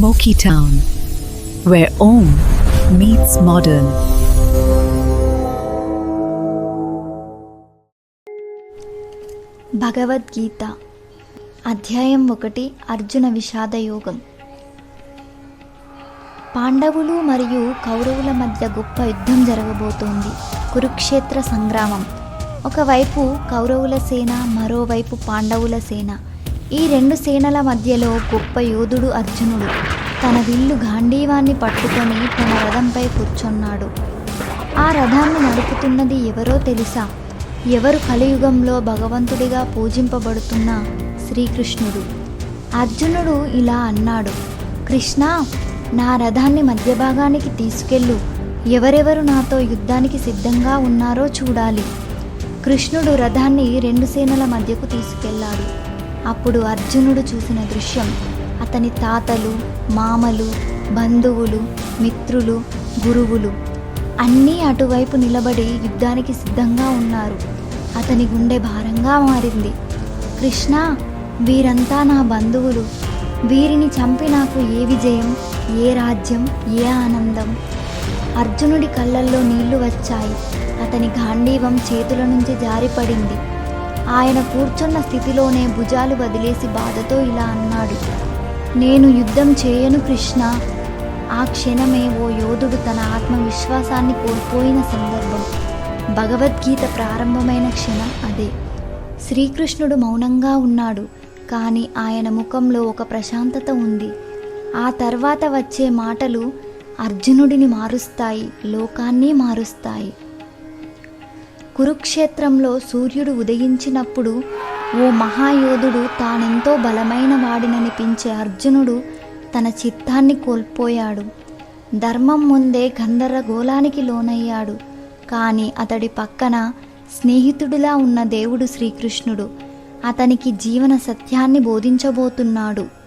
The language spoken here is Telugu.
smoky town, where Om meets modern. Bhagavad Gita అధ్యాయం ఒకటి అర్జున విషాద యోగం. పాండవులు మరియు కౌరవుల మధ్య గొప్ప యుద్ధం జరగబోతోంది. కురుక్షేత్ర సంగ్రామం. ఒకవైపు కౌరవుల సేన మరోవైపు పాండవుల సేన. ఈ రెండు సేనల మధ్యలో గొప్ప యోధుడు అర్జునుడు. తన విల్లు గాంధీవాన్ని పట్టుకొని తన రథంపై కూర్చున్నాడు. ఆ రథాన్ని నడుపుతున్నది ఎవరో తెలుసా? ఎవరు కలియుగంలో భగవంతుడిగా పూజింపబడుతున్న శ్రీకృష్ణుడు. అర్జునుడు ఇలా అన్నాడు కృష్ణ నా రథాన్ని మధ్య భాగానికి తీసుకెళ్ళు. ఎవరెవరు నాతో యుద్ధానికి సిద్ధంగా ఉన్నారో చూడాలి. కృష్ణుడు రథాన్ని రెండు సేనల మధ్యకు తీసుకెళ్ళాడు. అప్పుడు అర్జునుడు చూసిన దృశ్యం. అతని తాతలు మామలు బంధువులు మిత్రులు గురువులు అన్నీ అటువైపు నిలబడి యుద్ధానికి సిద్ధంగా ఉన్నారు. అతని గుండె భారంగా మారింది. కృష్ణ వీరంతా నా బంధువులు. వీరిని చంపి నాకు ఏ విజయం ఏ రాజ్యం ఏ ఆనందం? అర్జునుడి కళ్ళల్లో నీళ్ళు వచ్చాయి. అతని గాంధీవం చేతుల నుంచి జారిపడింది. ఆయన కూర్చున్న స్థితిలోనే భుజాలు వదిలేసి బాధతో ఇలా అన్నాడు. నేను యుద్ధం చేయను కృష్ణ. ఆ క్షణమే ఓ యోధుడు తన ఆత్మవిశ్వాసాన్ని కోల్పోయిన సందర్భం. భగవద్గీత ప్రారంభమైన క్షణం అదే. శ్రీకృష్ణుడు మౌనంగా ఉన్నాడు. కానీ ఆయన ముఖంలో ఒక ప్రశాంతత ఉంది. ఆ తర్వాత వచ్చే మాటలు అర్జునుడిని మారుస్తాయి లోకాన్ని మారుస్తాయి. కురుక్షేత్రంలో సూర్యుడు ఉదయించినప్పుడు ఓ మహాయోధుడు తానెంతో బలమైన వాడిననిపించే అర్జునుడు తన చిత్తాన్ని కోల్పోయాడు. ధర్మం ముందే గంధర్రగోళానికి లోనయ్యాడు. కానీ అతడి పక్కన స్నేహితుడిలా ఉన్న దేవుడు శ్రీకృష్ణుడు. అతనికి జీవన సత్యాన్ని బోధించబోతున్నాడు.